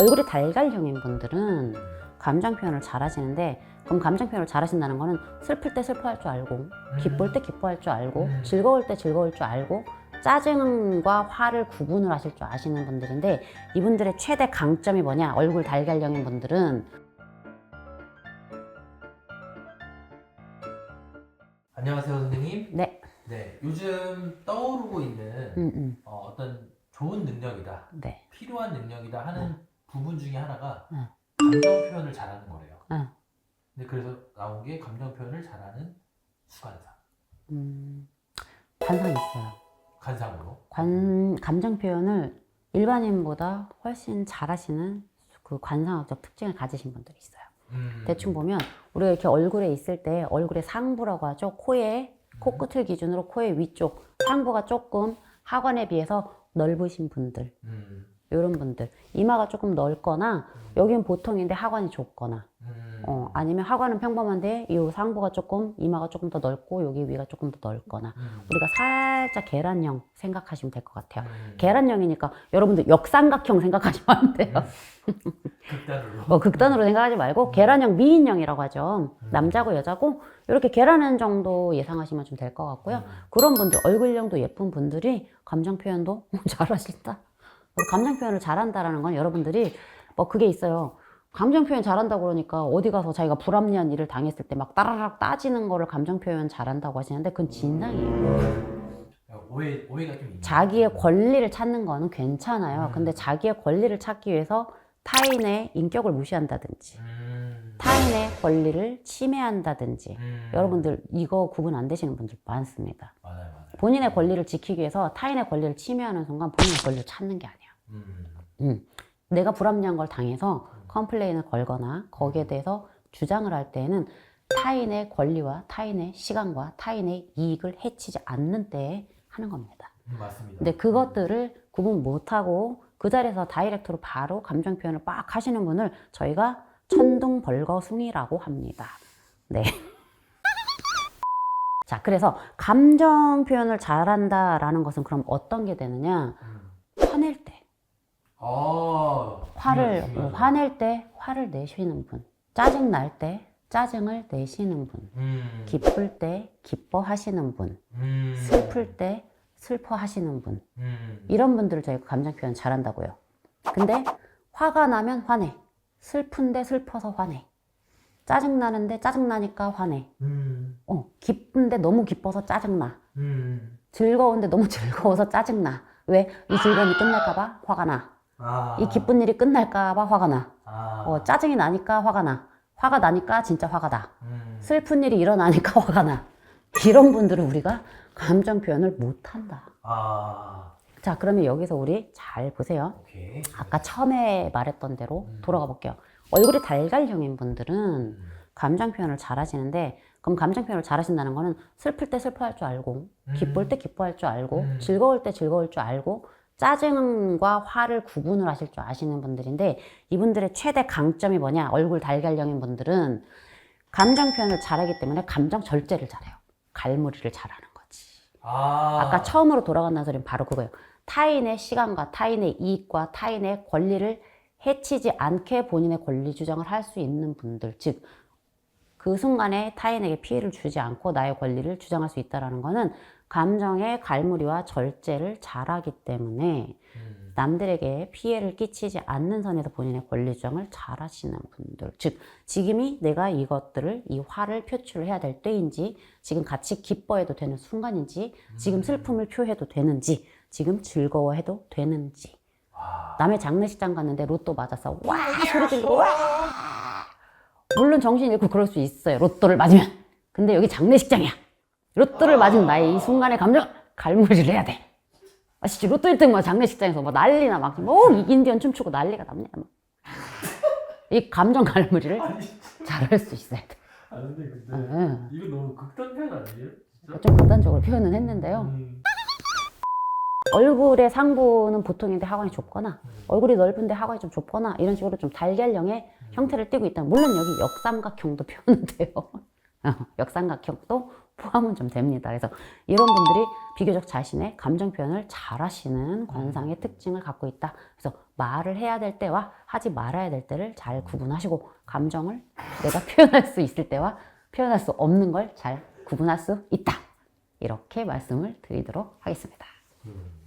얼굴이 달걀형인 분들은 감정 표현을 잘 하시는데 그럼 감정 표현을 잘 하신다는 거는 슬플 때 슬퍼할 줄 알고 기쁠 때 기뻐할 줄 알고 음. 즐거울 때 즐거울 줄 알고 짜증과 화를 구분을 하실 줄 아시는 분들인데 이분들의 최대 강점이 뭐냐? 얼굴 달걀형인 분들은 안녕하세요 선생님. 네, 네, 요즘 떠오르고 있는 음, 음, 어, 떤 좋은 능력이다, 네, 필요한 능력이다 하는 부분 중에 하나가 응. 감정 표현을 잘하는 거래요. 응. 근데 그래서 나온 게 감정 표현을 잘하는 수간상, 음, 관상이 있어요. 간상으로. 관 감정 표현을 일반인보다 훨씬 잘하시는 그 관상학적 특징을 가지신 분들이 있어요. 음. 대충 보면 우리가 이렇게 얼굴에 있을 때 얼굴의 상부라고 하죠. 코의 코끝을 기준으로 코의 위쪽 상부가 조금 하관에 비해서 넓으신 분들 음. 이런 분들 이마가 조금 넓거나 여기는 보통인데 하관이 좁거나 음. 어, 아니면 하관은 평범한데 이 상부가 조금 이마가 조금 더 넓고 여기 위가 조금 더 넓거나 음. 우리가 살짝 계란형 생각하시면 될 것 같아요. 음. 계란형이니까 여러분들 역삼각형 생각하시면 안 돼요. 극단으로. 뭐 극단으로 생각하지 말고 계란형 미인형이라고 하죠. 음. 남자고 여자고 이렇게 계란형 정도 예상하시면 좀 될 것 같고요. 음. 그런 분들 얼굴형도 예쁜 분들이 감정 표현도 잘하신다. 감정 표현을 잘한다라는 건 여러분들이 뭐 그게 있어요. 감정 표현 잘한다고 그러니까 어디 가서 자기가 불합리한 일을 당했을 때 막 따라락 따지는 거를 감정 표현 잘한다고 하시는데 그건 진상이에요. 오해 오해가 좀. 자기의 권리를 찾는 거는 괜찮아요. 음. 근데 자기의 권리를 찾기 위해서 타인의 인격을 무시한다든지 음. 타인의 권리를 침해한다든지 음. 여러분들 이거 구분 안 되시는 분들 많습니다. 맞아요, 맞아요. 본인의 권리를 지키기 위해서 타인의 권리를 침해하는 순간 본인의 권리를 찾는 게 아니야. 음. 음. 내가 불합리한 걸 당해서 컴플레인을 걸거나 거기에 대해서 주장을 할 때에는 타인의 권리와 타인의 시간과 타인의 이익을 해치지 않는 때에 하는 겁니다. 음, 맞습니다. 근데 그것들을 구분 못하고 그 자리에서 다이렉트로 바로 감정 표현을 빡 하시는 분을 저희가 천둥벌거숭이라고 합니다. 네. 자, 그래서 감정 표현을 잘한다라는 것은 그럼 어떤 게 되느냐? 음. 아, 화를, 중요하죠, 중요하죠. 어, 화낼 때 화를 내시는 분. 짜증 날 때 짜증을 내시는 분. 음. 기쁠 때 기뻐하시는 분. 음. 슬플 때 슬퍼하시는 분. 음. 이런 분들을 저희가 감정 표현 잘한다고요. 근데 화가 나면 화내. 슬픈데 슬퍼서 화내. 짜증 나는데 짜증 나니까 화내. 음. 어, 기쁜데 너무 기뻐서 짜증 나. 음. 즐거운데 너무 즐거워서 짜증 나. 왜? 이 즐거움이 끝날까봐 화가 나. 아. 이 기쁜 일이 끝날까봐 화가 나. 아. 어, 짜증이 나니까 화가 나. 화가 나니까 진짜 화가 나. 음. 슬픈 일이 일어나니까 화가 나. 이런 분들은 우리가 감정 표현을 못 한다. 아. 자, 그러면 여기서 우리 잘 보세요. 오케이. 아까 처음에 말했던 대로 음. 돌아가 볼게요. 얼굴이 달걀형인 분들은 음. 감정 표현을 잘 하시는데, 그럼 감정 표현을 잘 하신다는 거는 슬플 때 슬퍼할 줄 알고, 기쁠 때 기뻐할 줄 알고, 음. 즐거울 때 즐거울 줄 알고, 짜증과 화를 구분을 하실 줄 아시는 분들인데, 이분들의 최대 강점이 뭐냐? 얼굴 달걀형인 분들은 감정 표현을 잘하기 때문에 감정 절제를 잘해요. 갈무리를 잘하는 거지. 아. 아까 처음으로 돌아간다는 소리는 바로 그거예요. 타인의 시간과 타인의 이익과 타인의 권리를 해치지 않게 본인의 권리 주장을 할 수 있는 분들, 즉, 그 순간에 타인에게 피해를 주지 않고 나의 권리를 주장할 수 있다는 것은 감정의 갈무리와 절제를 잘하기 때문에 음. 남들에게 피해를 끼치지 않는 선에서 본인의 권리 주장을 잘 하시는 분들. 즉, 지금이 내가 이것들을, 이 화를 표출을 해야 될 때인지, 지금 같이 기뻐해도 되는 순간인지, 지금 슬픔을 표해도 되는지, 지금 즐거워해도 되는지. 아. 남의 장례식장 갔는데 로또 맞았어. 와! 소리 지르고, 와! 물론 정신 잃고 그럴 수 있어요. 로또를 맞으면. 근데 여기 장례식장이야. 로또를 맞은 나의 이 순간의 감정, 갈무리를 해야 돼. 아시죠? 로또 1등 뭐 장례식장에서 뭐 난리나 막, 뭐 인디언 춤추고 난리가 납니다. 막. 이 감정 갈무리를 잘할 수 있어야 돼. 아 근데 근데 응. 이거 너무 극단 표현 아니에요? 진짜? 좀 극단적으로 표현은 했는데요. 음. 얼굴의 상부는 보통인데 하관이 좁거나 얼굴이 넓은데 하관이 좀 좁거나 이런 식으로 좀 달걀형의 형태를 띠고 있다. 물론 여기 역삼각형도 표현은 돼요. 어, 역삼각형도 포함은 좀 됩니다. 그래서 이런 분들이 비교적 자신의 감정 표현을 잘 하시는 관상의 특징을 갖고 있다. 그래서 말을 해야 될 때와 하지 말아야 될 때를 잘 구분하시고 감정을 내가 표현할 수 있을 때와 표현할 수 없는 걸 잘 구분할 수 있다. 이렇게 말씀을 드리도록 하겠습니다. 음.